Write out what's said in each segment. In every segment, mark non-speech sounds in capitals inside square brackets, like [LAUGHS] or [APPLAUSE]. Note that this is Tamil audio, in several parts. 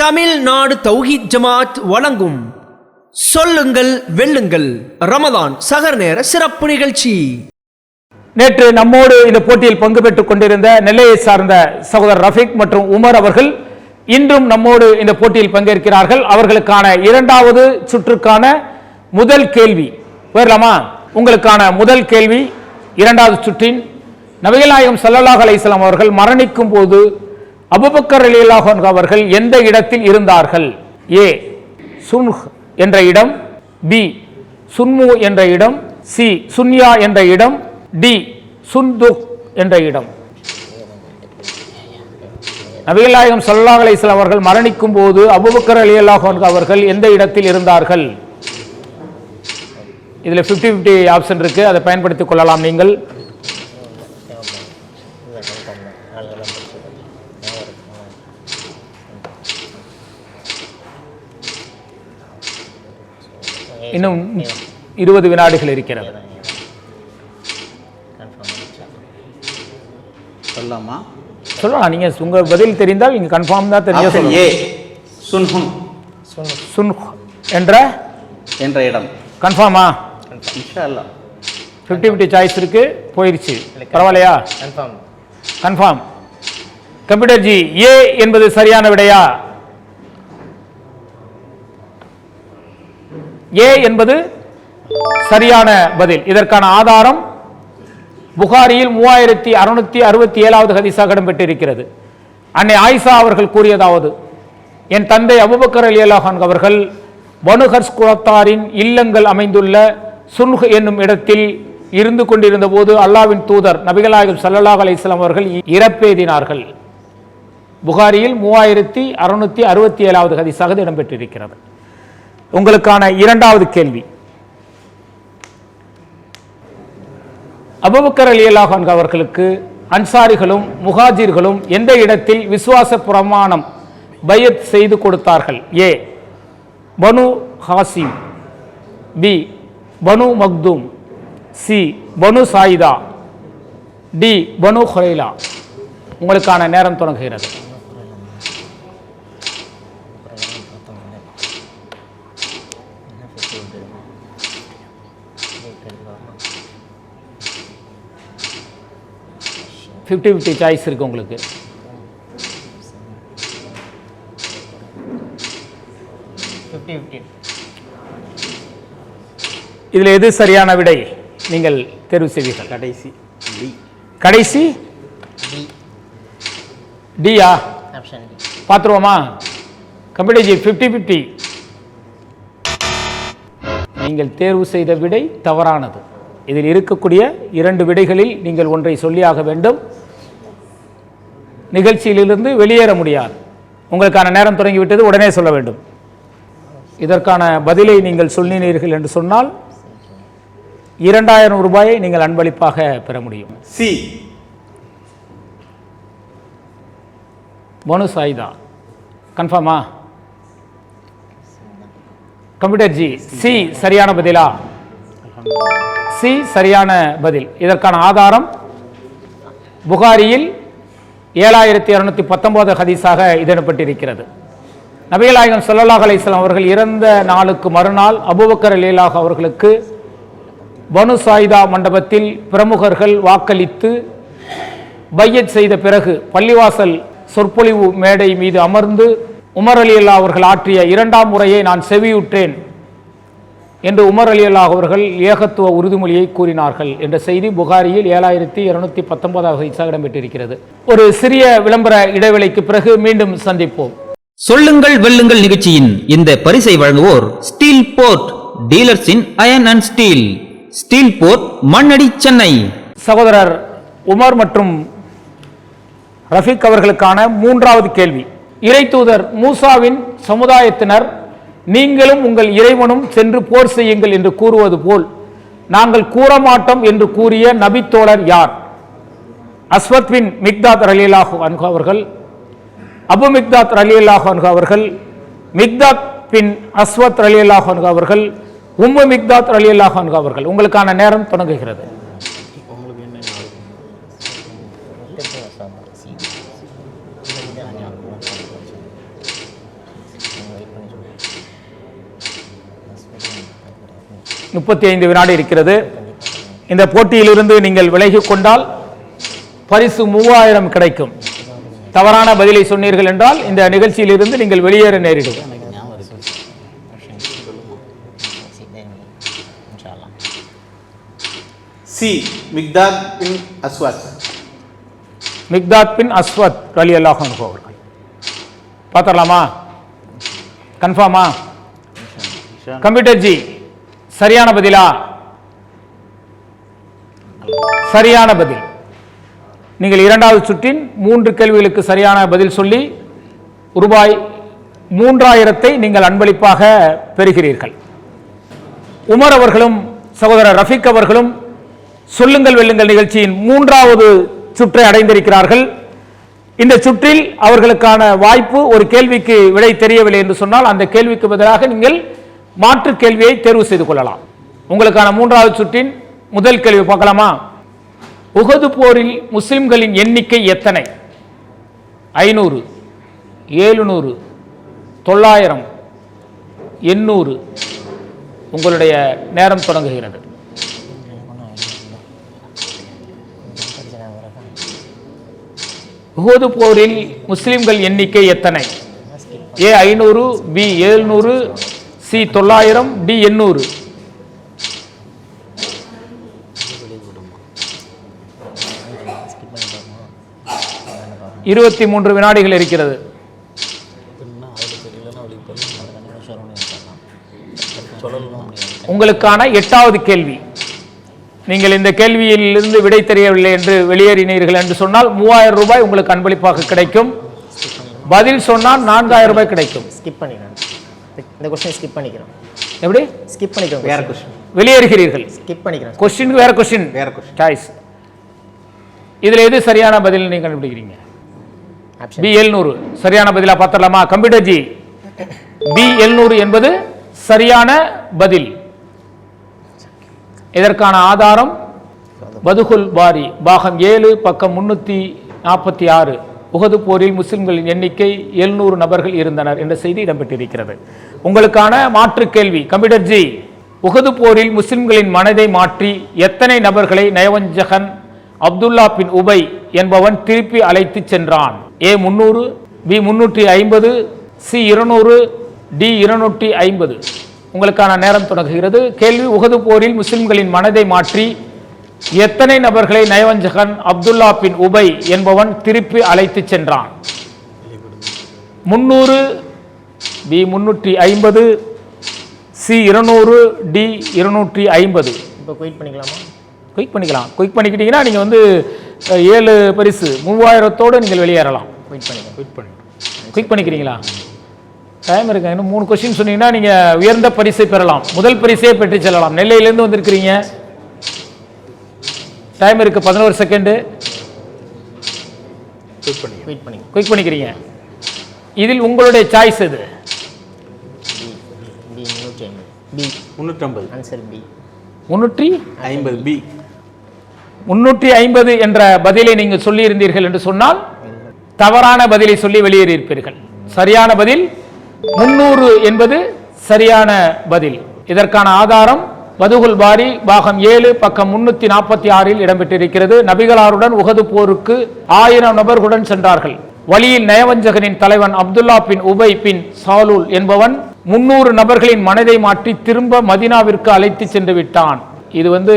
தமிழ்நாடு தௌஹீத் ஜமாத் வழங்கும் சொல்லுங்கள் வெல்லுங்கள். ரமதான் சகர் நேர சிறப்பு நிகழ்ச்சி. நேற்று நம்மோடு இந்த போட்டியில் பங்கு பெற்றுக் கொண்டிருந்த நெல்லையை சார்ந்த சகோதரர் ரஃபீக் மற்றும் உமர் அவர்கள் இன்றும் நம்மோடு இந்த போட்டியில் பங்கேற்கிறார்கள். அவர்களுக்கான இரண்டாவது சுற்றுக்கான முதல் கேள்வி. போயிடலாமா? உங்களுக்கான முதல் கேள்வி இரண்டாவது சுற்றின் நபிகள் நாயகம் சல்லல்லாஹ் அலைஹி அவர்கள் மரணிக்கும் போது அபுபக்கர் ரலியல்லாஹு அன்ஹு அவர்கள் எந்த இடத்தில் இருந்தார்கள்? ஏ சுன்ஹ் என்ற இடம் பி சுன்மு என்ற இடம் சி சுன்யா என்ற இடம் டி சுந்துக் என்ற இடம். நபிகள்நாயகம் சல்லாஹ் ஸல்லல்லாஹு அவர்கள் மரணிக்கும் போது அபுபக்கர் அலி அல்லாஹன் அவர்கள் எந்த இடத்தில் இருந்தார்கள்? இதில் ஃபிஃப்டி ஃபிஃப்டி ஆப்ஷன் இருக்குது அதை பயன்படுத்திக் கொள்ளலாம் நீங்கள். இன்னும் இருபது வினாடிகள் இருக்கிறது. சொல்லலாமா சொல்லலாம். நீங்க உங்க பதில் தெரிந்தால் நீங்க கன்ஃபார்ம் தான் தெரிஞ்சா ஆப்ஷன் சொல்லலாம் ஏ சுன்ஹுன் சுன்ஹ் என்ற? என்ற இடம். கன்ஃபார்மா இன்ஷா ஃபிஃப்டி ஃபிஃப்டி சாய்ஸ் இருக்கு. போயிருச்சு. பரவாயில்லையா? Confirm confirm. Computer ji A என்பது சரியான விடையா? ஏ என்பது சரியான பதில். இதற்கான ஆதாரம் புகாரியில் மூவாயிரத்தி அறுநூத்தி அறுபத்தி ஏழாவது ஹதீஸாக இடம்பெற்றிருக்கிறது அன்னை ஆயிஷா அவர்கள் கூறியதாவது என் தந்தை அபுபக்கர் அலி அல்லாஹான் அவர்கள் பனுஹர்ஸ் குலத்தாரின் இல்லங்கள் அமைந்துள்ள சுன்ஹ் என்னும் இடத்தில் இருந்து கொண்டிருந்த போது அல்லாவின் தூதர் நபிகளாயம் ஸல்லல்லாஹு அலிஸ்லாம் அவர்கள் இறப்பேதினார்கள். புகாரியில் மூவாயிரத்தி அறுநூத்தி அறுபத்தி ஏழாவது ஹதீஸாக இது இடம்பெற்றிருக்கிறது. உங்களுக்கான இரண்டாவது கேள்வி. அபுபக்கர் அலி அல்லாஹான் அவர்களுக்கு அன்சாரிகளும் முஹாஜிர்களும் எந்த இடத்தில் விசுவாச பிரமாணம் பையத் செய்து கொடுத்தார்கள்? A Banu Hashim. B Banu Maktoum. C Banu Sayida. D பனு ஹுரைலா உங்களுக்கான நேரம் தொடங்குகிறது. ஃபிஃப்டி ஃபிஃப்டி சாய்ஸ் இருக்கு உங்களுக்கு. இதில் எது சரியான விடை? நீங்கள் தேர்வு செய்வீர்கள். கடைசி டி. கடைசி டியா பார்த்துருவோமா? கம்ப்யூட்டர் ஜி ஃபிஃப்டி ஃபிஃப்டி நீங்கள் தேர்வு செய்த விடை தவறானது. இதில் இருக்கக்கூடிய இரண்டு விடைகளில் நீங்கள் ஒன்றை சொல்லியாக வேண்டும். நிகழ்ச்சியிலிருந்து வெளியேற முடியாது. உங்களுக்கான நேரம் தொடங்கிவிட்டது. உடனே சொல்ல வேண்டும். இதற்கான பதிலை நீங்கள் சொல்லினீர்கள் என்று சொன்னால் இரண்டாயிரம் ரூபாயை நீங்கள் அன்பளிப்பாக பெற முடியும். சி. பனு சாயிதா. கன்ஃபார்மா? கம்ப்யூட்டர் ஜி சி சரியான பதிலா? சி சரியான பதில். இதற்கான ஆதாரம் புகாரியில் ஏழாயிரத்தி இருநூத்தி பத்தொன்பது ஹதீஸாக இதனப்பட்டிருக்கிறது நபிகளாயகம் ஸல்லல்லாஹு அலைஹி வஸல்லம் அவர்கள் இறந்த நாளுக்கு மறுநாள் அபூபக்கர் லீலாக அவர்களுக்கு பனு சாயிதா மண்டபத்தில் பிரமுகர்கள் வாக்களித்து பையச் செய்த பிறகு பள்ளிவாசல் சொற்பொழிவு மேடை மீது அமர்ந்து உமர் அலி அல்லா அவர்கள் ஆற்றிய இரண்டாம் முறையை நான் செவியுற்றேன் என்று உமர் அலி அவர்கள் ஏகத்துவ உறுதிமொழியை கூறினார்கள் என்ற செய்தி புகாரியில் ஏழாயிரத்தி இருநூத்தி பத்தொன்பதாவது ஹதீஸாக இடம்பெற்றிருக்கிறது ஒரு சிறிய விளம்பர இடைவெளிக்கு பிறகு மீண்டும் சந்திப்போம். சொல்லுங்கள் வெல்லுங்கள் நிகழ்ச்சியின் இந்த பரிசை வழங்குவோர் steel port dealers in iron and steel. Steel port Mannady Chennai. சகோதரர் உமர் மற்றும் ரஃபீக் அவர்களுக்கான மூன்றாவது கேள்வி. இறை தூதர் மூசாவின் சமுதாயத்தினர் நீங்களும் உங்கள் இறைவனும் சென்று போர் செய்யுங்கள் என்று கூறுவது போல் நாங்கள் கூற மாட்டோம் என்று கூறிய நபித்தோழர் யார்? அஸ்வத் பின் மிக்தாத் ரலியலாக அன்ஹு அவர்கள் அபு மிக்தாத் ரலியல்லாஹு அன்ஹு அவர்கள் மிக்தாத் பின் அஸ்வத் ரலியல்லாஹு அன்ஹு அவர்கள் உம்மு மிக்தாத் அலி அல்லாஹான் அவர்கள் உங்களுக்கான நேரம் தொடங்குகிறது. முப்பத்தி ஐந்து வினாடி இருக்கிறது. இந்த போட்டியிலிருந்து நீங்கள் விலகி கொண்டால் பரிசு மூவாயிரம் கிடைக்கும். தவறான பதிலை சொன்னீர்கள் என்றால் இந்த நிகழ்ச்சியிலிருந்து நீங்கள் வெளியேற நேரிடும். C Miqdad bin Aswad. Miqdad bin Aswad Ali Allah அவர்கள். பார்த்துடலாமா? கன்ஃபார்மா? கம்ப்யூட்டர் ஜி சரியான பதிலா? சரியான பதில். நீங்கள் இரண்டாவது சுற்றின் மூன்று கேள்விகளுக்கு சரியான பதில் சொல்லி ரூபாய் மூன்றாயிரத்தை நீங்கள் அன்பளிப்பாக பெறுகிறீர்கள். உமர் அவர்களும் சகோதரர் ரஃபீக் அவர்களும் சொல்லுங்கள் வெல்லுங்கள் நிகழ்ச்சியின் மூன்றாவது சுற்றை அடைந்திருக்கிறார்கள். இந்த சுற்றில் அவர்களுக்கான வாய்ப்பு ஒரு கேள்விக்கு விடை தெரியவில்லை என்று சொன்னால் அந்த கேள்விக்கு பதிலாக நீங்கள் மாற்று கேள்வியை தேர்வு செய்து கொள்ளலாம். உங்களுக்கான மூன்றாவது சுற்றின் முதல் கேள்வி பார்க்கலாமா? உகது போரில் முஸ்லிம்களின் எண்ணிக்கை எத்தனை? ஐநூறு ஏழுநூறு தொள்ளாயிரம் எண்ணூறு. உங்களுடைய நேரம் தொடங்குகிறது. உஹது போரில் முஸ்லிம்கள் எண்ணிக்கை எத்தனை? ஏ ஐநூறு பி ஏழ்நூறு சி தொள்ளாயிரம் டி எண்ணூறு. இருபத்தி மூன்று வினாடிகள் இருக்கிறது. உங்களுக்கான எட்டாவது கேள்வி. நீங்கள் இந்த கேள்வியிலிருந்து விடை தெரியவில்லை என்று வெளியேறினீர்கள் என்று சொன்னால் மூவாயிரம் ரூபாய் உங்களுக்கு அன்பளிப்பாக கிடைக்கும். பதில் சொன்னால் நான்காயிரம் ரூபாய் கிடைக்கும். ஸ்கிப் பண்ணிக்கிறேன் இந்த கொஸ்டின் ஸ்கிப் பண்ணிக்கிறேன் எப்படி? ஸ்கிப் பண்ணிக்கிறேன் வேற கொஸ்டின் வெளியேறுகிறீர்கள். ஸ்கிப் பண்ணிக்கிறேன். கொஸ்டினுக்கு வேற கொஸ்டின் வேற question. சாய்ஸ் இதுல எது சரியான பதில் நீங்க கண்டுபிடிக்கிறீங்க? ஆப்ஷன் பி எழுநூறு சரியான பதிலா பார்த்துடலாமா? கம்ப்யூட்டர் ஜி பி எழுநூறு என்பது சரியான பதில். இதற்கான ஆதாரம் பதுகுல் பாரி பாகம் ஏழு பக்கம் முன்னூற்றி நாற்பத்தி ஆறு. உகது போரில் முஸ்லிம்களின் எண்ணிக்கை எழுநூறு நபர்கள் இருந்தனர் என்ற செய்தி இடம்பெற்றிருக்கிறது. உங்களுக்கான மாற்று கேள்வி கம்ப்யூட்டர் ஜி உகது போரில் முஸ்லிம்களின் மனதை மாற்றி எத்தனை நபர்களை நயவஞ்சகன் அப்துல்லா பின் உபை என்பவன் திருப்பி அழைத்து சென்றான்? ஏ முன்னூறு பி முன்னூற்றி ஐம்பது சி இருநூறு டி இருநூற்றி ஐம்பது. உங்களுக்கான நேரம் தொடங்குகிறது. கேள்வி உகது போரில் முஸ்லிம்களின் மனதை மாற்றி எத்தனை நபர்களை நயவஞ்சகன் அப்துல்லா பின் உபை என்பவன் திருப்பி அழைத்து சென்றான்? முன்னூறு பி முன்னூற்றி ஐம்பது சி இருநூறு டி இருநூற்றி ஐம்பது. இப்போ குயிட் பண்ணிக்கலாமா? குயிக் பண்ணிக்கலாம். குயிக் பண்ணிக்கிட்டீங்கன்னா நீங்கள் வந்து ஏழு பரிசு. மூவாயிரத்தோடு நீங்கள் வெளியேறலாம். குயிட் பண்ணிக்கிறேன் குயிட் பண்ணி குயிக் பண்ணிக்கிறீங்களா? டைம் இருக்கு? இன்னும் மூணு கொஸ்டின் சொன்னீங்கன்னா நீங்கள் உயர்ந்த பரிசை பெறலாம். முதல் பரிசே பெற்று செல்லலாம். நெல்லையிலேருந்து வந்திருக்கிறீங்க. டைம் இருக்கு. பதினோரு செகண்டு குயிட் பண்ணி குயிக் பண்ணிக்கிறீங்க. இதில் உங்களுடைய சாய்ஸ் எது? பி முந்நூற்றி ஐம்பது. பி முந்நூற்றம்பது ஆன்சர் பி முன்னூற்றி? ஐம்பது. பி முன்னூற்றி ஐம்பது என்ற பதிலை நீங்கள் சொல்லியிருந்தீர்கள் என்று சொன்னால் தவறான பதிலை சொல்லி வெளியேறியிருப்பீர்கள். சரியான பதில் முன்னூறு என்பது சரியான பதில். இதற்கான ஆதாரம் பதுகுல் பாரி பாகம் ஏழு பக்கம் முன்னூத்தி நாற்பத்தி ஆறில் இடம்பெற்றிருக்கிறது. நபிகளாருடன் உகது போருக்கு ஆயிரம் நபர்களுடன் சென்றார்கள். வழியில் நயவஞ்சகனின் தலைவன் அப்துல்லா பின் உபை பின் சாலூல் என்பவன் முன்னூறு நபர்களின் மனதை மாற்றி திரும்ப மதினாவிற்கு அழைத்து சென்று விட்டான். இது வந்து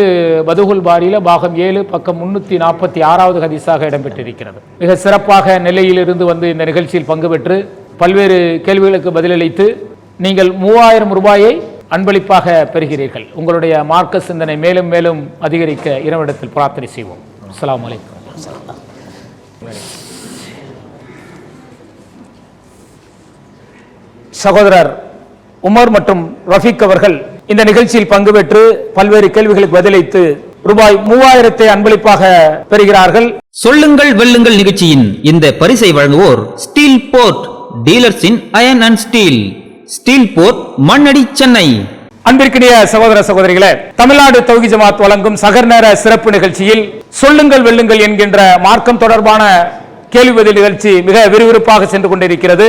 பதுகுல் பாரியில பாகம் ஏழு பக்கம் முன்னூத்தி நாற்பத்தி ஆறாவது ஹதீஸாக இடம்பெற்றிருக்கிறது. மிக சிறப்பாக நெல்லையிலிருந்து வந்து இந்த நிகழ்ச்சியில் பங்கு பெற்று பல்வேறு கேள்விகளுக்கு பதிலளித்து நீங்கள் மூவாயிரம் ரூபாயை அன்பளிப்பாக பெறுகிறீர்கள். உங்களுடைய மார்க்க சிந்தனை மேலும் மேலும் அதிகரிக்க இரவிடத்தில் பிரார்த்தனை செய்வோம். அஸ்லாம் வலைக்கம் சகோதரர் உமர் மற்றும் ரஃபீக் அவர்கள் இந்த நிகழ்ச்சியில் பங்கு பெற்று பல்வேறு கேள்விகளுக்கு பதிலளித்து ரூபாய் மூவாயிரத்தை அன்பளிப்பாக பெறுகிறார்கள். சொல்லுங்கள் வெல்லுங்கள் நிகழ்ச்சியின் இந்த பரிசை வழங்குவோர் steel port dealers in iron and steel. Steel port Mannady Chennai. அன்பிற்கினிய சகோதர சகோதரிகளே தமிழ்நாடு தொகுதி ஜமாத் வழங்கும் சகர்நேர சிறப்பு நிகழ்ச்சியில் சொல்லுங்கள் வெல்லுங்கள் என்கின்ற மார்க்கம் தொடர்பான கேள்வி பதில் நிகழ்ச்சி மிக விறுவிறுப்பாக சென்று கொண்டிருக்கிறது.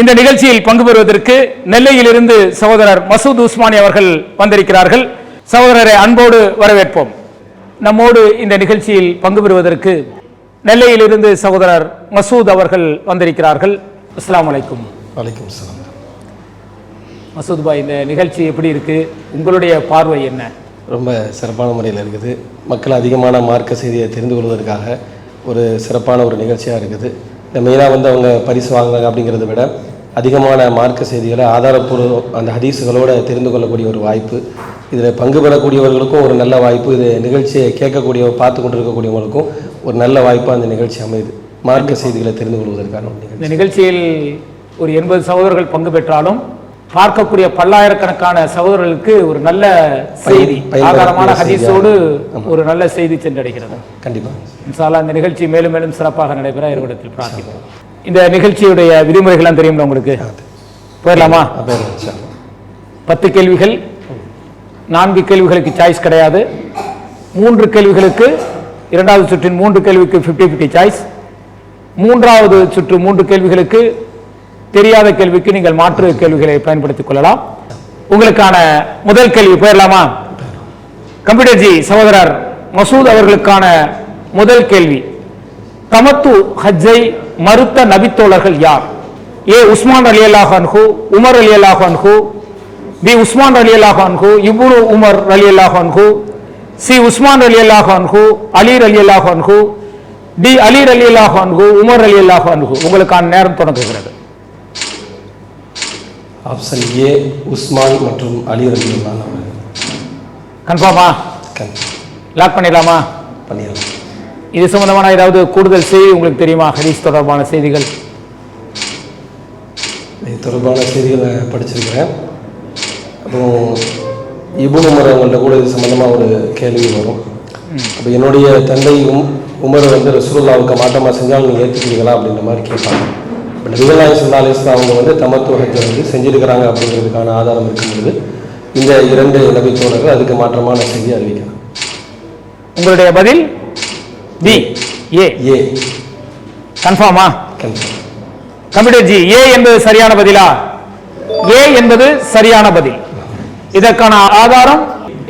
இந்த நிகழ்ச்சியில் பங்கு பெறுவதற்கு நெல்லையிலிருந்து சகோதரர் மசூத் உஸ்மானி அவர்கள் வந்திருக்கிறார்கள். சகோதரரை அன்போடு வரவேற்போம். நம்மோடு இந்த நிகழ்ச்சியில் பங்கு பெறுவதற்கு நெல்லையிலிருந்து சகோதரர் மசூத் அவர்கள் வந்திருக்கிறார்கள். அஸ்ஸலாமு அலைக்கும். வலைக்கம் சலாம். மசூத் பாய் இந்த நிகழ்ச்சி எப்படி இருக்கு? உங்களுடைய பார்வை என்ன? ரொம்ப சிறப்பான முறையில் இருக்குது. மக்கள் அதிகமான மார்க்க செய்தியை தெரிந்து கொள்வதற்காக ஒரு சிறப்பான ஒரு நிகழ்ச்சியாக இருக்குது. இந்த மெயினாக வந்து அவங்க பரிசு வாங்குறாங்க அப்படிங்கிறத விட அதிகமான மார்க்க செய்திகளை ஆதாரப்பூர்வ அந்த ஹதீஸுகளோட தெரிந்து கொள்ளக்கூடிய ஒரு வாய்ப்பு இதில் பங்கு பெறக்கூடியவர்களுக்கும் ஒரு நல்ல வாய்ப்பு இது நிகழ்ச்சியை கேட்கக்கூடிய பார்த்து கொண்டிருக்கக்கூடியவங்களுக்கும் ஒரு நல்ல வாய்ப்பாக அந்த நிகழ்ச்சி அமையுது. மார்க்க செய்திகளை தெரிந்து கொள்வதற்கான இந்த நிகழ்ச்சியில் ஒரு எண்பது சகோதரர்கள் பங்கு பெற்றாலும் பார்க்கக்கூடிய பல்லாயிரக்கணக்கான சகோதரர்களுக்கு ஒரு நல்ல செய்தி ஆதாரமான. ஹதீஸோடு ஒரு நல்ல செய்தி சென்றடைகிறது. கண்டிப்பாக இன்ஷால்லா இந்த நிகழ்ச்சி மேலும் மேலும் சிறப்பாக நடைபெற இருவிடத்தில் பிரார்த்திப்போம் இந்த நிகழ்ச்சியுடைய விதிமுறைகள்லாம் தெரியுமா உங்களுக்கு? போயிடலாமா? பத்து கேள்விகள் நான்கு கேள்விகளுக்கு சாய்ஸ் கிடையாது. மூன்று கேள்விகளுக்கு இரண்டாவது சுற்றின் மூன்று கேள்விக்கு 50 50 சாய்ஸ் மூன்றாவது சுற்று மூன்று கேள்விகளுக்கு தெரியாத கேள்விக்கு நீங்கள் மாற்று கேள்விகளை பயன்படுத்திக் கொள்ளலாம். உங்களுக்கான முதல் கேள்வி போயிடலாமா? கம்ப்யூட்டர் ஜி சகோதரர் மசூத் அவர்களுக்கான முதல் கேள்வி. தமத்து ஹஜ்ஜை மறுத்த நபித்தோழர்கள் யார்? ஏ உஸ்மான் அலி அல்லாஹ் அன்ஹு உமர் அலி அல்லாஹ் அன்ஹு பி உஸ்மான் அலி அல்லாஹ் அன்ஹு இப்னு உமர் அலி அல்லாஹ் அன்ஹு சி உஸ்மான் அலி அல்லாஹ் அன்ஹு அலீர் அலி அல்லாஹ் அன்ஹு டி அலீர் அலி அல்லாஹ் உமர் அலி அல்லாஹ் அன்ஹு உங்களுக்கான நேரம் தொடங்குகிறது. ஆப்ஷன் ஏ உஸ்மான் மற்றும் அலி அவர்கள் கன்ஃபார்மா? லாக் பண்ணிடலாமா? பண்ணிடலாம். இது சம்பந்தமான ஏதாவது கூடுதல் செய்தி உங்களுக்கு தெரியுமா? ஹதீஸ் தொடர்பான செய்திகள். இது தொடர்பான செய்திகளை படிச்சிருக்கிறேன். அப்புறம் இபுன் உமர் அவங்கள்ட்ட கூட இது சம்மந்தமாக ஒரு கேள்வி வரும். அப்போ என்னுடைய தந்தையும் உமர் வந்து ரசூலுல்லாவுக்கு மாற்றமாக செஞ்சால் நீங்கள் ஏற்றுக்கிறீங்களா அப்படின்ற மாதிரி கேட்பாங்க. இப்போ நபிகள்நாயகம் சல்லா அலிஸ்லாம் அவங்க வந்து தமத்து ஹஜ்ஜை வந்து செஞ்சிருக்கிறாங்க அப்படிங்கிறதுக்கான ஆதாரம் இருக்கும்பொழுது இந்த இரண்டு நபி தோழர்கள் அதுக்கு மாற்றமான செய்தி அறிவிக்கிறாங்க உங்களுடைய பதில் பி ஏ ஏ கன்ஃபார்மா கன்ஃபார்ம் கம்ப்யூட்டர் ஜி ஏ என்பது சரியான பதிலா? ஏ என்பது சரியான பதில். இதற்கான ஆதாரம்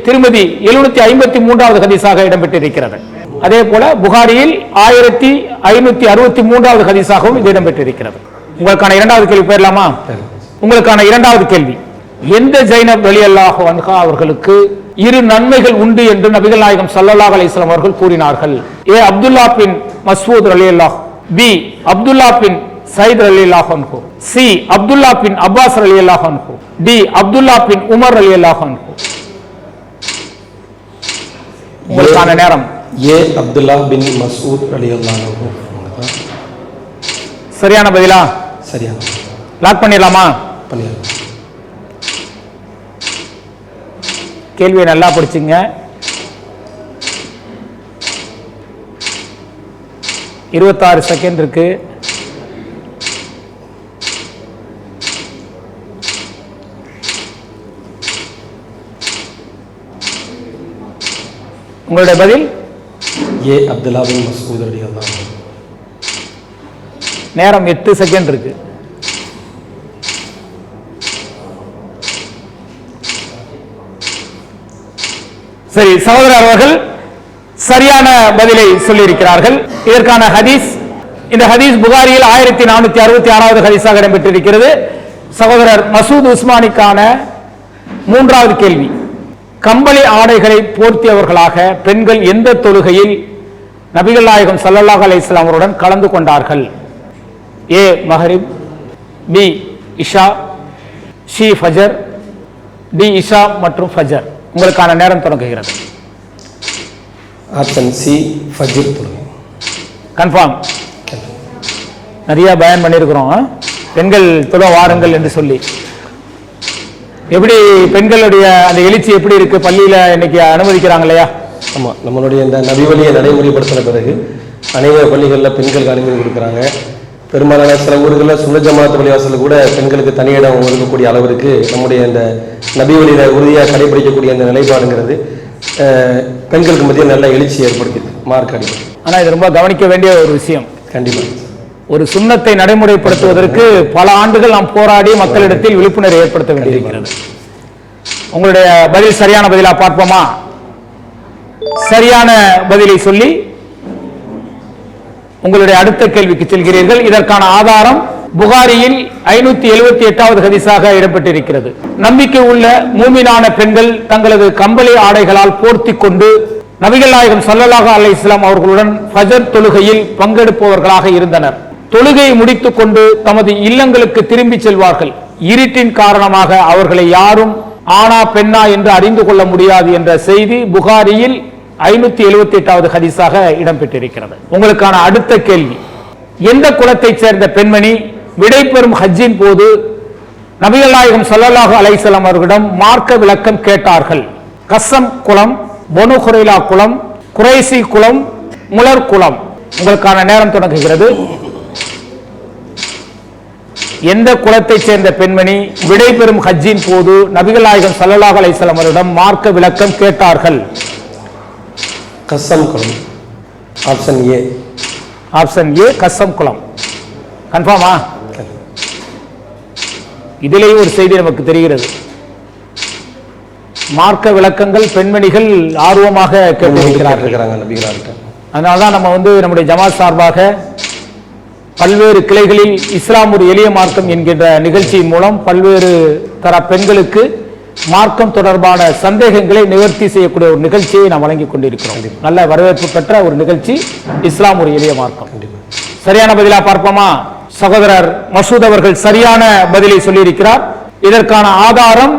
திருமதி எழுநூத்தி ஐம்பத்தி மூன்றாவது ஹதீஸாக இடம்பெற்றிருக்கிறது. அதே போல புகாரியில் ஆயிரத்தி ஐநூத்தி அறுபத்தி மூன்றாவது ஹதீஸாகவும் இது இடம்பெற்றிருக்கிறது. உங்களுக்கான இரண்டாவது கேள்வி போயிடலாமா? உங்களுக்கான இரண்டாவது கேள்வி. எந்த ஜைனப் வெளியல்லாக அன்ஹா அவர்களுக்கு இரு நன்மைகள் உண்டு என்று நபிகள் நாயகம் சல்லல்லாஹ் அலிஸ்லாம் அவர்கள் கூறினார்கள். ஏ அப்துல்லா பின் மஸ்ஊத் அலி அல்லாஹ் பி அப்துல்லா பின் சைத் அலி அல்லாஹ் சி அப்துல்லா பின் அப்பாஸ் அலி அல்லாஹ் டி அப்துல்லா பின் உமர் அலி அல்லாஹ் உங்களுக்கான நேரம். ஏ அப்துல்லா பின் மசூத் அலி அல்லாஹ் சரியான பதிலா? சரியான லாக் பண்ணிடலாமா? பண்ணிடலாம். கேள்வியை நல்லா படிச்சுங்க. இருபத்தாறு செகண்ட் இருக்கு. உங்களுடைய பதில்? ஏ அப்துல்லா பின் மசூத் அலி அல்லாஹ் நேரம் எட்டு செகண்ட் இருக்கு. சரி சகோதரர் அவர்கள் சரியான பதிலை சொல்லியிருக்கிறார்கள். இதற்கான ஹதீஸ் இந்த ஹதீஸ் புகாரியில் ஆயிரத்தி நானூத்தி அறுபத்தி ஆறாவது ஹதீஸாக இடம்பெற்றிருக்கிறது. சகோதரர் மசூத் உஸ்மானிக்கான மூன்றாவது கேள்வி. கம்பளி ஆடைகளை போர்த்தியவர்களாக பெண்கள் எந்த தொழுகையில் நபிகள் நாயகம் ஸல்லல்லாஹு அலைஹி வஸல்லம் அவருடன் கலந்து கொண்டார்கள்? ஏ மஹரிப் பி இஷா ஷி ஃபஜர் டி இஷா மற்றும் ஃபஜர். உங்களுக்கான நேரம் தொடங்குகிறது. ஆப்ஷன் சி ஃபஜ்ர் கன்ஃபார்ம். நிறைய பயன் பண்ணியிருக்கிறோம்? பெண்கள் தொழ வாருங்கள் என்று சொல்லி. எப்படி பெண்களுடைய அந்த எழுச்சி எப்படி இருக்கு? பள்ளியில இன்னைக்கு அனுமதிக்கிறாங்க இல்லையா ஆமாம் நம்மளுடைய இந்த நபி வழியை நடைமுறைப்படுத்தின பிறகு அநேக பள்ளிகளில் பெண்களுக்கு அனுமதி கொடுக்குறாங்க. பெரும்பாலான சில ஊர்களில் சுன்ன ஜமாத் பள்ளிவாசலில் கூட பெண்களுக்கு தனியிடம் ஒதுக்கக்கூடிய அளவிற்கு நம்முடைய இந்த நபி வழியில உறுதியாக கடைபிடிக்கக்கூடிய அந்த நிலைப்பாடுங்கிறது பெண்களுக்கு மத்திய நல்ல எழுச்சி ஏற்படுத்திது மார்க் அடிப்படை ஆனா இது ரொம்ப கவனிக்க வேண்டிய ஒரு விஷயம். கண்டிப்பாக ஒரு சுண்ணத்தை நடைமுறைப்படுத்துவதற்கு பல ஆண்டுகள் நாம் போராடி மக்களிடத்தில் விழிப்புணர்வு ஏற்படுத்த வேண்டியிருக்கிறது. உங்களுடைய பதில் சரியான பதிலா பார்ப்போமா? சரியான பதிலை சொல்லி உங்களுடைய அடுத்த கேள்விக்கு செல்கிறீர்கள். இதற்கான ஆதாரம் புகாரியில் ஐநூத்தி எழுபத்தி எட்டாவது ஹதிசாக இடம்பெற்றிருக்கிறது. நம்பிக்கை உள்ள மூமினான பெண்கள் தங்களது கம்பளி ஆடைகளால் போர்த்தி கொண்டு நபிகள் நாயகம் சல்லல்லாஹா அலைஹி இஸ்லாம் அவர்களுடன் ஃபஜர் தொழுகையில் பங்கெடுப்பவர்களாக இருந்தனர். தொழுகையை முடித்துக் கொண்டு தமது இல்லங்களுக்கு திரும்பி செல்வார்கள். இருட்டின் காரணமாக அவர்களை யாரும் ஆனா பெண்ணா என்று அறிந்து கொள்ள முடியாது என்ற செய்தி புகாரியில் ஐநூத்தி எழுபத்தி எட்டாவது ஹதீஸாக இடம்பெற்றிருக்கிறது. உங்களுக்கான அடுத்த கேள்வி. எந்த குலத்தைச் சேர்ந்த பெண்மணி விடைபெறும் ஹஜ்ஜின் போது நபிகள் நாயகம் ஸல்லல்லாஹு அவர்களிடம் மார்க்க விளக்கம் கேட்டார்கள். கசம் குலம் பொனு குரைலா குலம் குறைசி குலம் முலர் குலம் உங்களுக்கான நேரம் தொடங்குகிறது. எந்த குலத்தைச் சேர்ந்த பெண்மணி விடைபெறும் ஹஜ்ஜின் போது நபிகள் நாயகம் வஸல்லம் அவரிடம் மார்க்க விளக்கம் கேட்டார்கள். கஸ்ஸம் குளம். Option A. ஆப்ஷன் ஏ கஸ்ஸம் குலம் கன்ஃபார்மா? இதிலேயும் ஒரு செய்தி நமக்கு தெரிகிறது. மார்க்க விளக்கங்கள் பெண்மணிகள் ஆர்வமாக கேட்டிருக்கிறார்கள். இருக்கிறாங்க நபிகளார்கிட்ட. அதனால தான் நம்ம வந்து நம்முடைய ஜமாத் சார்பாக பல்வேறு கிளைகளில் இஸ்லாம் ஒரு எளிய மார்க்கம் என்கின்ற நிகழ்ச்சியின் மூலம் பல்வேறு தர பெண்களுக்கு மார்க்கம் தொடர்பான சந்தேகங்களை நிவர்த்தி செய்யக்கூடிய ஒரு நிகழ்ச்சியை நாம் வழங்கிக் கொண்டிருக்கிறோம். நல்ல வரவேற்பு பெற்ற ஒரு நிகழ்ச்சி இஸ்லாம் ஒரு எளிய மார்க்கம். சரியான பதிலா பார்ப்போமா? சகோதரர் மசூத் அவர்கள் சரியான பதிலை சொல்லியிருக்கிறார். இதற்கான ஆதாரம்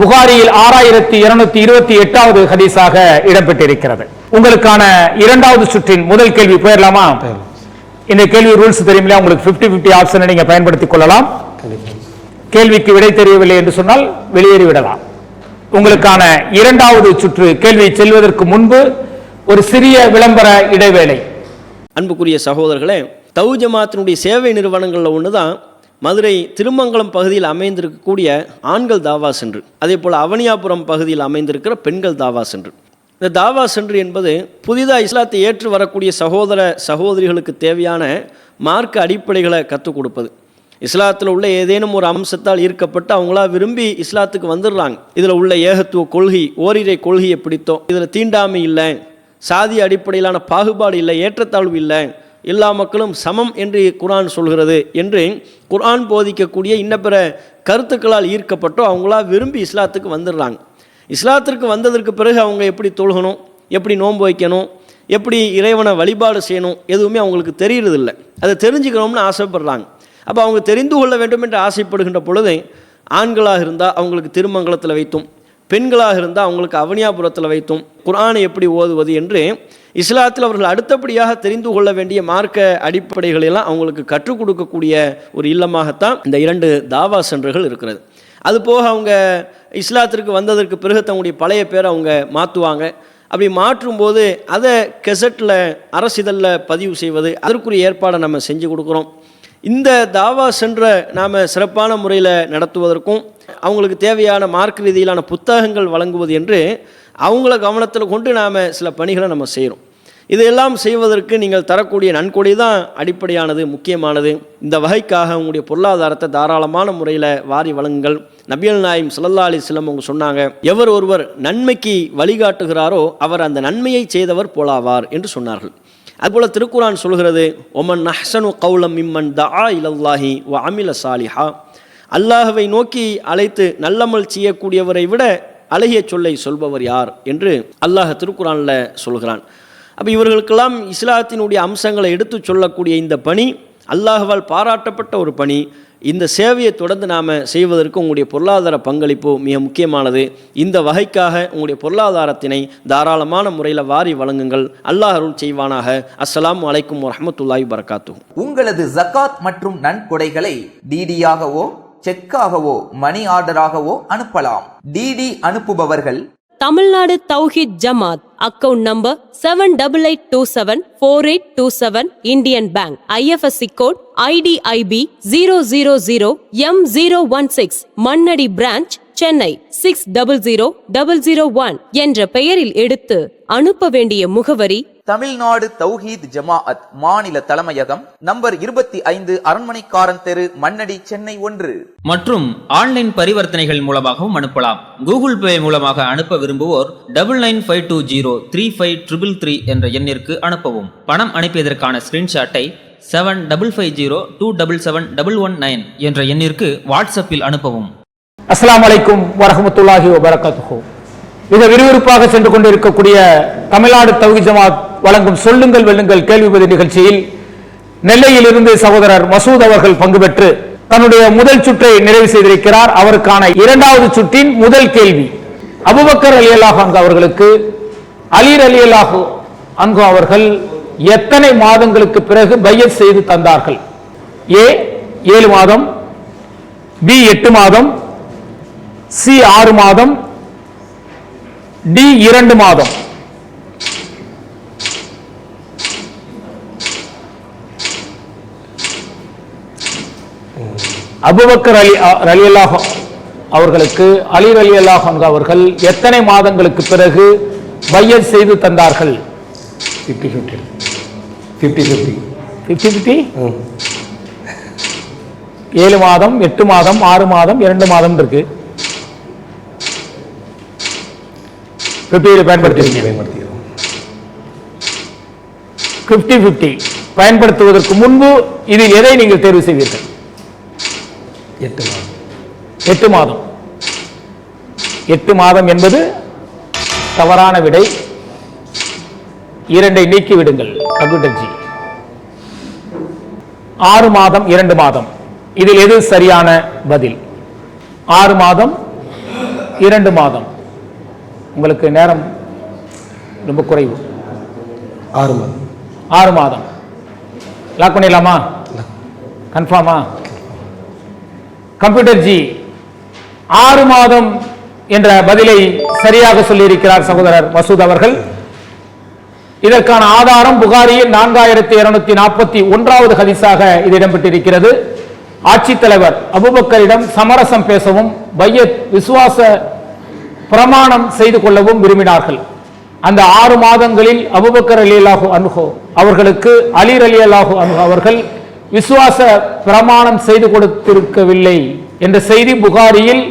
புகாரியில் ஆறாயிரத்தி இருநூத்தி இருபத்தி எட்டாவது ஹதீஸாக இடம்பெற்றிருக்கிறது. உங்களுக்கான இரண்டாவது சுற்றின் முதல் கேள்வி போயிடலாமா. இந்த கேள்வி ரூல்ஸ் தெரியுமில்லையா? உங்களுக்கு 50 50 ஆப்ஷனை நீங்கள் பயன்படுத்திக் கொள்ளலாம். கேள்விக்கு விடை தெரியவில்லை என்று சொன்னால் வெளியேறி விடலாம் உங்களுக்கான இரண்டாவது சுற்று கேள்வி செல்வதற்கு முன்பு ஒரு சிறிய விளம்பர இடைவேளை. அன்புக்குரிய சகோதரர்களே தவு ஜமாத்தினுடைய சேவை நிறுவனங்களில் ஒன்று தான் மதுரை திருமங்கலம் பகுதியில் அமைந்திருக்கக்கூடிய ஆண்கள் தாவா சென்று அதே போல் அவனியாபுரம் பகுதியில் அமைந்திருக்கிற பெண்கள் தாவா சென்று. இந்த தாவா சென்று என்பது புதிதாக இஸ்லாத்தை ஏற்று வரக்கூடிய சகோதர சகோதரிகளுக்கு தேவையான மார்க்க அடிப்படைகளை கற்றுக் கொடுப்பது. இஸ்லாத்தில் உள்ள ஏதேனும் ஒரு அம்சத்தால் ஈர்க்கப்பட்டு அவங்களா விரும்பி இஸ்லாத்துக்கு வந்துடுறாங்க இதில் உள்ள ஏகத்துவ கொள்கை ஓரிரை கொள்கையை பிடித்தோம். இதில் தீண்டாமை இல்லை சாதி அடிப்படையிலான பாகுபாடு இல்லை ஏற்றத்தாழ்வு இல்லை எல்லா மக்களும் சமம் என்று குர்ஆன் சொல்கிறது என்று குர்ஆன் போதிக்கக்கூடிய இன்ன பிற கருத்துக்களால் ஈர்க்கப்பட்டோ அவங்களா விரும்பி இஸ்லாத்துக்கு வந்துடுறாங்க இஸ்லாத்திற்கு வந்ததற்கு பிறகு அவங்க எப்படி தொழுகணும் எப்படி நோன்பு வைக்கணும் எப்படி இறைவனை வழிபாடு செய்யணும் எதுவுமே அவங்களுக்கு தெரியறதில்ல. அதை தெரிஞ்சுக்கணும்னு ஆசைப்படுறாங்க. அப்போ அவங்க தெரிந்து கொள்ள வேண்டும் என்று ஆசைப்படுகின்ற பொழுது ஆண்களாக இருந்தால் அவங்களுக்கு திருமங்கலத்தில் வைத்தும் பெண்களாக இருந்தால் அவங்களுக்கு அவனியாபுரத்தில் வைத்தும் குரானை எப்படி ஓதுவது என்று இஸ்லாத்தில் அவர்கள் அடுத்தபடியாக தெரிந்து கொள்ள வேண்டிய மார்க்க அடிப்படைகளெல்லாம் அவங்களுக்கு கற்றுக் கொடுக்கக்கூடிய ஒரு இல்லமாகத்தான் இந்த இரண்டு தாவா சென்றுகள் இருக்கிறது. அது போக அவங்க இஸ்லாத்திற்கு வந்ததற்கு பிறகு தங்களுடைய பழைய பேரை அவங்க மாற்றுவாங்க. அப்படி மாற்றும்போது அதை கெசட்டில் அரசிதழில் பதிவு செய்வது அதற்குரிய ஏற்பாடை நம்ம செஞ்சு கொடுக்குறோம். இந்த தாவா சென்ற நாம் சிறப்பான முறையில் நடத்துவதற்கும் அவங்களுக்கு தேவையான மார்க் ரீதியிலான புத்தகங்கள் வழங்குவது என்று அவங்கள கவனத்தில் கொண்டு நாம் சில பணிகளை நம்ம செய்கிறோம் இதையெல்லாம் செய்வதற்கு நீங்கள் தரக்கூடிய நன்கொடை தான் அடிப்படையானது முக்கியமானது. இந்த வகைக்காக உங்களுடைய பொருளாதாரத்தை தாராளமான முறையில் வாரி வழங்குங்கள். நபியல் நாயம் சல்லல்லா சிலம் அவங்க சொன்னாங்க எவர் ஒருவர் நன்மைக்கு வழிகாட்டுகிறாரோ அவர் அந்த நன்மையை செய்தவர் போலாவார் என்று சொன்னார்கள். அதுபோல் திருக்குரான் சொல்கிறது ஒமன் நஹ்சனு கவுலம் மிம்மன் தஆ இலல்லாஹி வ அமில சாலிஹா. அல்லாஹவை நோக்கி அழைத்து நல்லமல் செய்யக்கூடியவரை விட அழகிய சொல்லை சொல்பவர் யார் என்று அல்லாஹ் திருக்குறானில் சொல்கிறான். அப்போ இவர்களுக்கெல்லாம் இஸ்லாத்தினுடைய அம்சங்களை எடுத்துச் சொல்லக்கூடிய இந்த பணி அல்லாஹ்வால் பாராட்டப்பட்ட ஒரு பணி. இந்த சேவையை தொடர்ந்து நாம் செய்வதற்கு உங்களுடைய பொருளாதார பங்களிப்பு மிக முக்கியமானது. இந்த வகைக்காக உங்களுடைய பொருளாதாரத்தினை தாராளமான முறையில் வாரி வழங்குங்கள். அல்லாஹ் அருள் செய்வானாக. அஸ்லாம் அலைக்கும் வரஹ்மத்துல்லாஹி வரகாத்து உங்களது ஜகாத் மற்றும் நன்கொடைகளை டிடியாகவோ செக்காகவோ மணி ஆர்டராகவோ அனுப்பலாம். DD அனுப்புபவர்கள் Tamil Nadu Thowheed Jamath account number seven double eight two seven four eight two seven Indian bank. IFSC code IDIB zero zero zero M zero one six Mannady branch Chennai six double zero double zero one என்ற பெயரில் எடுத்து அனுப்ப வேண்டிய முகவரி தமிழ்நாடு தௌஹீத் ஜமாஅத் மாநில தலைமையகம் நம்பர் இருபத்தி ஐந்து அரண்மனைக்காரன் தெரு மண்ணடி சென்னை ஒன்று. மற்றும் ஆன்லைன் பரிவர்த்தனைகள் மூலமாகவும் அனுப்பலாம். கூகுள் பே மூலமாக அனுப்ப விரும்புவோர் double nine five two zero three five triple three என்ற எண்ணிற்கு அனுப்பவும். பணம் அனுப்பியதற்கான ஸ்கிரீன்ஷாட்டை seven double five zero two double seven double one nine என்ற எண்ணிற்கு வாட்ஸ்அப்பில் அனுப்பவும். அஸ்லாம் வலைக்கும் வரஹ்மத்துல்லாஹி வபரகாத்துஹு. மிக விறுவிறுப்பாக சென்று கொண்டிருக்கக்கூடிய தமிழ்நாடு தௌஹி ஜமாத் வழங்கும் சொல்லுங்கள் வெல்லுங்கள் கேள்வி பதில் நிகழ்ச்சியில் நெல்லையிலிருந்து சகோதரர் மசூத் அவர்கள் பங்கு பெற்று தன்னுடைய முதல் சுற்றை நிறைவு செய்திருக்கிறார். அவருக்கான இரண்டாவது சுற்றின் முதல் கேள்வி. அபுபக்கர் அலி அல்லாஹ் அவர்களுக்கு அலீர் அலி அல்லாஹு அங்கு அவர்கள் எத்தனை மாதங்களுக்கு பிறகு பையத் செய்து தந்தார்கள்? ஏ ஏழு மாதம் பி எட்டு மாதம் சி ஆறு மாதம் டி இரண்டு மாதம். அபுபக்கர் அலி அலி அல்லாஹ் அவர்களுக்கு அலி அலி அல்லாஹ் அவர்கள் எத்தனை மாதங்களுக்கு பிறகு பையத் செய்து தந்தார்கள்? Fifty fifty fifty fifty fifty fifty ஏழு மாதம் எட்டு மாதம் ஆறு மாதம் இரண்டு மாதம் இருக்கு. ஃபிஃப்டியில் பயன்படுத்திருக்கீங்க. பயன்படுத்திக்கிறோம். ஃபிஃப்டி ஃபிஃப்டி பயன்படுத்துவதற்கு முன்பு இதில் எதை நீங்கள் தேர்வு செய்வீர்கள்? எட்டு மாதம். எட்டு மாதம். எட்டு மாதம் என்பது தவறான விடை. இரண்டை நீக்கி விடுங்கள் கம்ப்யூட்டர் ஜி ஆறு மாதம் இரண்டு மாதம். இதில் எது சரியான பதில்? ஆறு மாதம் இரண்டு மாதம். உங்களுக்கு நேரம் ரொம்ப குறைவு. ஆறு மாதம். ஆறு மாதம். லாக் பண்ணிடலாமா? கன்ஃபார்மா கம்ப்யூட்டர் ஜி ஆறு மாதம் என்ற பதிலை சரியாக சொல்லியிருக்கிறார் சகோதரர் மசூத் அவர்கள். இதற்கான ஆதாரம் புகாரியில் நான்காயிரத்தி இருநூத்தி நாற்பத்தி ஒன்றாவது ஹதீஸாக இது இடம்பெற்றிருக்கிறது. ஆட்சித்தலைவர் அபுபக்கரிடம் சமரசம் பேசவும் பையத் விசுவாச பிரமாணம் செய்து கொள்ளவும் விரும்பினார்கள். அந்த ஆறு மாதங்களில் அபுபக்கர் அலி அல்லாஹு அனுகோ அவர்களுக்கு அலீர் அலி அல்லாஹு அனுகோ அவர்கள் விசுவாச பிரமாணம் செய்து கொடுத்திருக்கவில்லை என்ற செய்தி புகாரியில்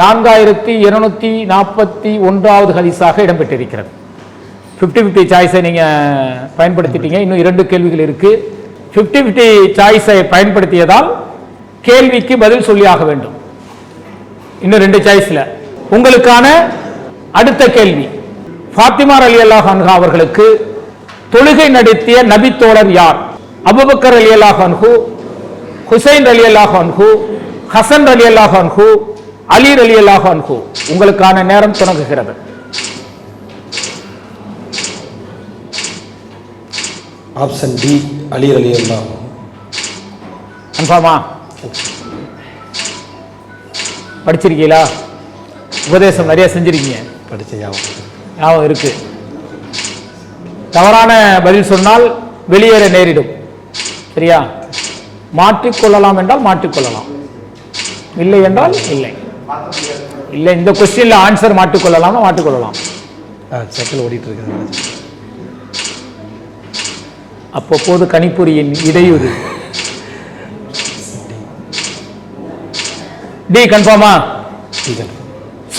நான்காயிரத்தி இருநூத்தி நாற்பத்தி ஒன்றாவது ஹதீஸாக இடம்பெற்றிருக்கிறது. ஃபிஃப்டி ஃபிஃப்டி சாய்ஸை நீங்கள் பயன்படுத்திட்டீங்க. இன்னும் இரண்டு கேள்விகள் இருக்குது ஃபிஃப்டி ஃபிஃப்டி சாய்ஸை பயன்படுத்தியதால் கேள்விக்கு பதில் சொல்லியாக வேண்டும். இன்னும் ரெண்டு சாய்ஸில் உங்களுக்கான அடுத்த கேள்வி. ஃபாத்திமார் அலி அல்லாஹ் அன்ஹா அவர்களுக்கு தொழுகை நடத்திய நபித்தோழர் யார்? அபுபக்கர் அலி அல்லாஹ் அன்ஹு ஹுசைன் அலி அல்லாஹ் அன்ஹு ஹசன் அலி அல்லாஹ் அன்ஹு அலீர் அலி அல்லாஹ் அன்ஹு. உங்களுக்கான நேரம் தொடங்குகிறது. ஆப்ஷன் டி அலி அலி அல்லாஹ் கன்ஃபார்மா? படிச்சிருக்கீங்களா? உபதேசம் நிறைய செஞ்சிருக்கீங்க. படித்த ஞாபகம் ஞாபகம் இருக்கு. தவறான பதில் சொன்னால் வெளியேற நேரிடும். சரியா? மாற்றிக்கொள்ளலாம் என்றால் மாற்றிக்கொள்ளலாம். இல்லை என்றால் இல்லை. இல்லை இந்த கொஸ்டின்ல ஆன்சர் மாற்றிக்கொள்ளலாம்னா மாற்றிக்கொள்ளலாம். ஆ செகண்ட் ஓடிட்டு இருக்குது அப்பப்போது கணிப்பொறியின் இடையூறு. [LAUGHS] டி கன்ஃபார்மா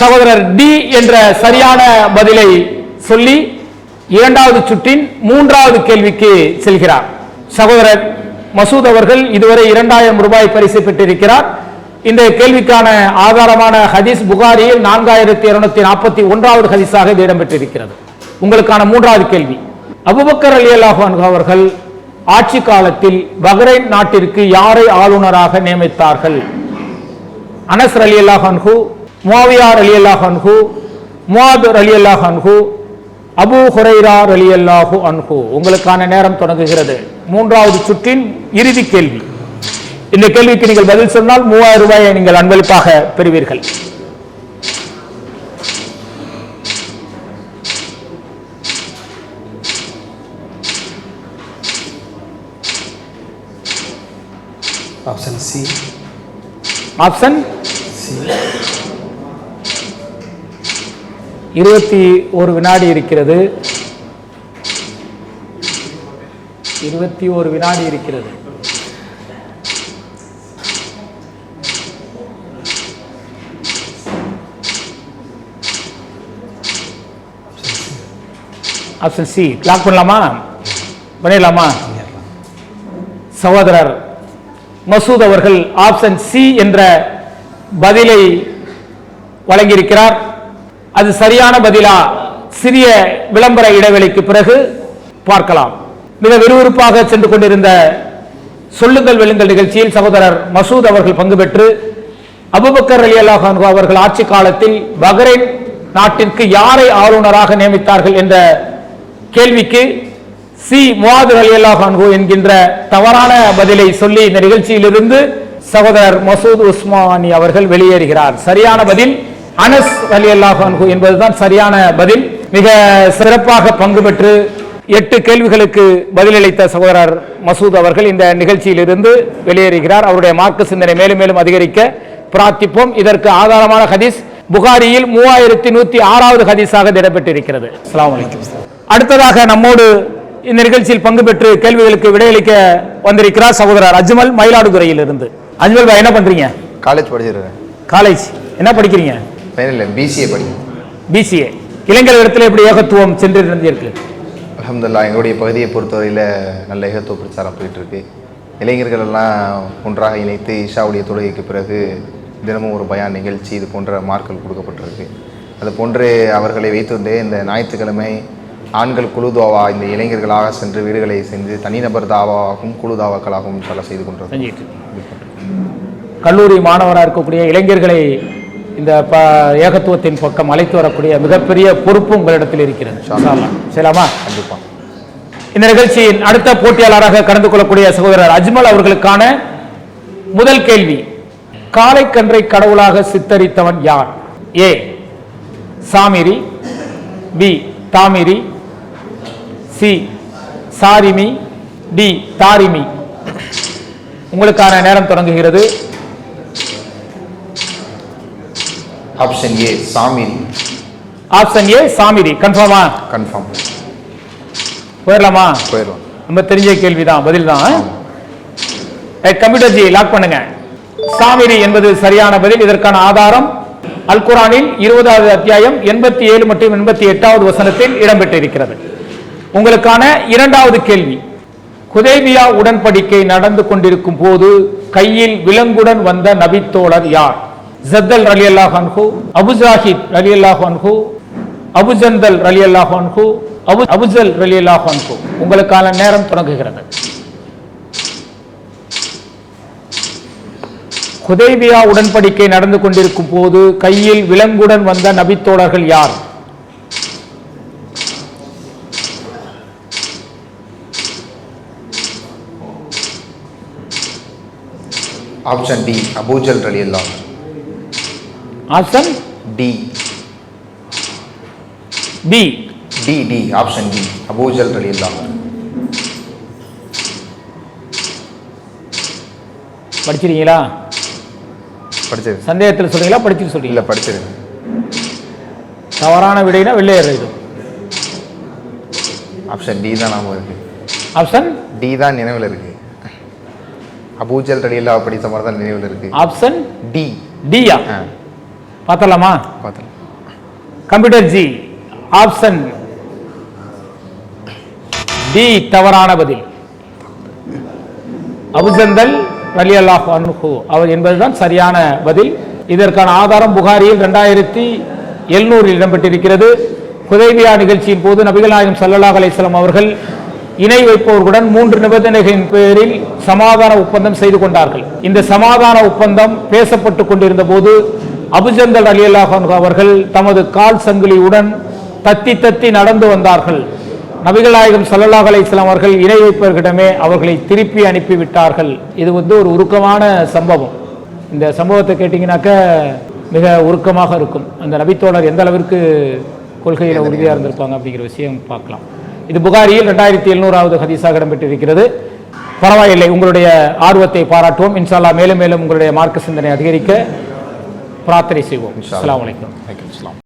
சகோதரர் டி என்ற சரியான பதிலை சொல்லி இரண்டாவது சுற்றின் மூன்றாவது கேள்விக்கு செல்கிறார். சகோதரர் மசூத் அவர்கள் இதுவரை இரண்டாயிரம் ரூபாய் பரிசு பெற்றிருக்கிறார். இந்த கேள்விக்கான ஆதாரமான ஹதீஸ் புகாரியில் நான்காயிரத்தி இருநூத்தி நாற்பத்தி ஒன்றாவது ஹதீஸாக இது இடம்பெற்றிருக்கிறது. உங்களுக்கான மூன்றாவது கேள்வி. அபுபக்கர் அலி அல்லாஹான் அவர்கள் ஆட்சி காலத்தில் பஹ்ரைன் நாட்டிற்கு யாரை ஆளுநராக நியமித்தார்கள்? அனஸ் அலி அல்லாஹ் அன்ஹு முவாவியார் அலி அல்லாஹ் அன்ஹு முவாதர் அலி அல்லாஹ் அன்ஹு அபு ஹுரைரார் அலி அல்லாஹு அன்ஹு. உங்களுக்கான நேரம் தொடங்குகிறது. மூன்றாவது சுற்றின் இறுதி கேள்வி. இந்த கேள்விக்கு நீங்கள் பதில் சொன்னால் மூவாயிரம் ரூபாயை நீங்கள் அன்பளிப்பாக பெறுவீர்கள். ஆப்ஷன் சி ஆப்ஷன் சி இருபத்தி ஒரு வினாடி இருக்கிறது. இருபத்தி ஒரு வினாடி இருக்கிறது. Option C. லாக் பண்ணலாமா? பண்ணிடலாமா? சகோதரர் மசூத் அவர்கள் ஆப்ஷன் சி என்ற பதிலை வழங்கியிருக்கிறார். அது சரியான பதிலா சிறிய விளம்பர இடைவெளிக்கு பிறகு பார்க்கலாம். மிக விறுவிறுப்பாக சென்று கொண்டிருந்த சொல்லுங்கள் வெளுங்கள் நிகழ்ச்சியில் சகோதரர் மசூத் அவர்கள் பங்கு பெற்று அபுபக்கர் அலி அல்லாஹான் அவர்கள் ஆட்சி காலத்தில் பஹ்ரைன் நாட்டிற்கு யாரை ஆளுநராக நியமித்தார்கள் என்ற கேள்விக்கு சி. முவாது அலி அல்லாஹ் என்கின்ற தவறான பதிலை சொல்லி இந்த நிகழ்ச்சியிலிருந்து சகோதரர் மசூத் உஸ்மானி அவர்கள் வெளியேறுகிறார். சரியான பதில் அனஸ் அலி அல்லாஹ் என்பதுதான் சரியான பதில். மிக சிறப்பாக பங்கு பெற்று எட்டு கேள்விகளுக்கு பதிலளித்த சகோதரர் மசூத் அவர்கள் இந்த நிகழ்ச்சியிலிருந்து வெளியேறுகிறார். அவருடைய மார்க்க சிந்தனை மேலும் மேலும் அதிகரிக்க பிரார்த்திப்போம். இதற்கு ஆதாரமான ஹதீஸ் புகாரியில் மூவாயிரத்தி நூத்தி ஆறாவது ஹதீஸாக இடம்பெற்றிருக்கிறது அடுத்ததாக நம்மோடு இந்த நிகழ்ச்சியில் பங்கு பெற்று கேள்விகளுக்கு விடையளிக்க வந்திருக்கிறார் சகோதரர் அஜ்மல் மயிலாடுதுறையில் இருந்து அஜ்மல் என்ன பண்றீங்க? காலேஜ் படிச்சிருக்கேன். காலேஜ். என்ன படிக்கிறீங்க? ஃபைனல் பிசிஏ படிக்கிறேன் பிசிஏ இளைஞர் இடத்துல எப்படி ஏகத்துவம் சென்றிருந்தீர்கள் அல்ஹம்துலில்லாஹ் எங்களுடைய பகுதியை பொறுத்தவரையில் நல்ல ஏகத்துவ பிரச்சாரம் போயிட்டு இருக்கு இளைஞர்கள் எல்லாம் ஒன்றாக இணைத்து இஷாவுடைய தொழுகைக்கு பிறகு தினமும் ஒரு பயான் நிகழ்ச்சி இது போன்ற மார்க்கள் கொடுக்கப்பட்டிருக்கு. அது போன்று அவர்களை வைத்துக்கொண்டு இந்த ஞாயிற்றுக்கிழமை ஆண்கள் குழு தாவா இந்த இளைஞர்களாக சென்று வீடுகளை சென்று தனிநபர் தாவாகவும் குழு தாவாக்களாகவும் பல செய்து கொண்டிருக்கோம் செஞ்சிட்டு கல்லூரி மாணவராக இருக்கக்கூடிய இளைஞர்களை இந்த ப ஏகத்துவத்தின் பக்கம் அழைத்து வரக்கூடிய மிகப்பெரிய பொறுப்பு உங்களிடத்தில் இருக்கிறது. செய்யலாமா? கண்டிப்பாக இந்த நிகழ்ச்சியின் அடுத்த போட்டியாளராக கலந்து கொள்ளக்கூடிய சகோதரர் அஜ்மல் அவர்களுக்கான முதல் கேள்வி. காளைக்கன்றை கடவுளாக சித்தரித்தவன் யார்? ஏ. சாமிரி. பி. தாமிரி. சி. சாரிமி. டி. தாரிமி. உங்களுக்கான நேரம் தொடங்குகிறது. ஆப்ஷன் ஏ சாமிரி ஆப்ஷன் ஏ சாமிரி கன்ஃபார்மா கன்ஃபார்ம் போயிடலாமா போயிடுவோம் ரொம்ப தெரிஞ்ச கேள்விதான் பதில் தான் கம்ப்யூட்டர் ஜி லாக் பண்ணுங்க. சாமிரி என்பது சரியான பதில். இதற்கான ஆதாரம் அல் குரானில் இருபதாவது அத்தியாயம் எண்பத்தி ஏழு மற்றும் எண்பத்தி எட்டாவது வசனத்தில் இடம்பெற்றிருக்கிறது. உங்களுக்கான இரண்டாவது கேள்வி. குதைபியா உடன்படிக்கை நடந்து கொண்டிருக்கும் போது கையில் விலங்குடன் வந்த நபித்தோழர் யார்? ஜத்தல் ரலி அல்லாஹ் அபு அபுஜாஹித் ரலி அல்லாஹ் அன்ஹு அபுஜந்தல் ரலி அல்லாஹ் அபு அபுஜல் ரலி அல்லாஹ் உங்களுக்கான நேரம் தொடங்குகிறது. குதைபியா உடன்படிக்கை நடந்து கொண்டிருக்கும் போது கையில் விலங்குடன் வந்த நபித்தோழர்கள் யார்? ஆப்ஷன் டி அபூஜல் ரலி அல்லாஹ் option D B D D option D அபூஜல் ரலி அல்லாஹ் படிச்சிருக்கீங்களா? படிச்சிருக்கேன் சந்தேகத்தில் சொல்றீங்களா? படிச்சுட்டு சொல்றீங்களா? இல்லை படிச்சிருக்கேன் தவறான விடைனா வெள்ளையர் இது ஆப்ஷன் டி தான் நாம இருக்கு. ஆப்ஷன் டி தான் நினைவில் இருக்கு. அபூஜல் ரலி அல்லாஹ் படித்த மாதிரி தான் நினைவில் இருக்கு. ஆப்ஷன் டி டியா பார்த்தலாமா கம்ப்யூட்டர் ஜி ஆப்ஷன் டி தவறான பதில். அபுஜந்தல் ரலி அல்லாஹ் அவர் என்பதுதான் சரியான பதில். இதற்கான ஆதாரம் புகாரியில் ரெண்டாயிரத்தி எழுநூறில் இடம்பெற்றிருக்கிறது. குதைபியா நிகழ்ச்சியின் போது நபிகள் நாயகம் ஸல்லல்லாஹு அலைஹி வஸல்லம் அவர்கள் இணை வைப்பவர்களுடன் மூன்று நிபந்தனைகளின் பேரில் சமாதான ஒப்பந்தம் செய்து கொண்டார்கள். இந்த சமாதான ஒப்பந்தம் பேசப்பட்டு கொண்டிருந்த போது அபுஜந்தல் அலி அவர்கள் தமது கால் சங்கிலியுடன் தத்தி தத்தி நடந்து வந்தார்கள். நபிகளாயகம் நாயகம் ஸல்லல்லாஹு அவர்கள் இணை வைப்பவர்களிடமே அவர்களை திருப்பி அனுப்பி விட்டார்கள் இது வந்து ஒரு உருக்கமான சம்பவம். இந்த சம்பவத்தை கேட்டிங்கனாக்க மிக உருக்கமாக இருக்கும். அந்த நபித்தோழர் எந்த அளவிற்கு கொள்கையில் உறுதியாக இருந்திருப்பாங்க அப்படிங்கிற விஷயம் பார்க்கலாம். இது புகாரியில் ரெண்டாயிரத்தி எழுநூறாவது ஹதீஸாக இடம்பெற்றிருக்கிறது. பரவாயில்லை உங்களுடைய ஆர்வத்தை பாராட்டுவோம். இன்ஷால்லா மேலும் மேலும் உங்களுடைய மார்க்க சிந்தனை அதிகரிக்க பிரார்த்தனை செய்வோம். அஸ்ஸலாமு அலைக்கும். வலைக்கம் அஸ்ஸலாம்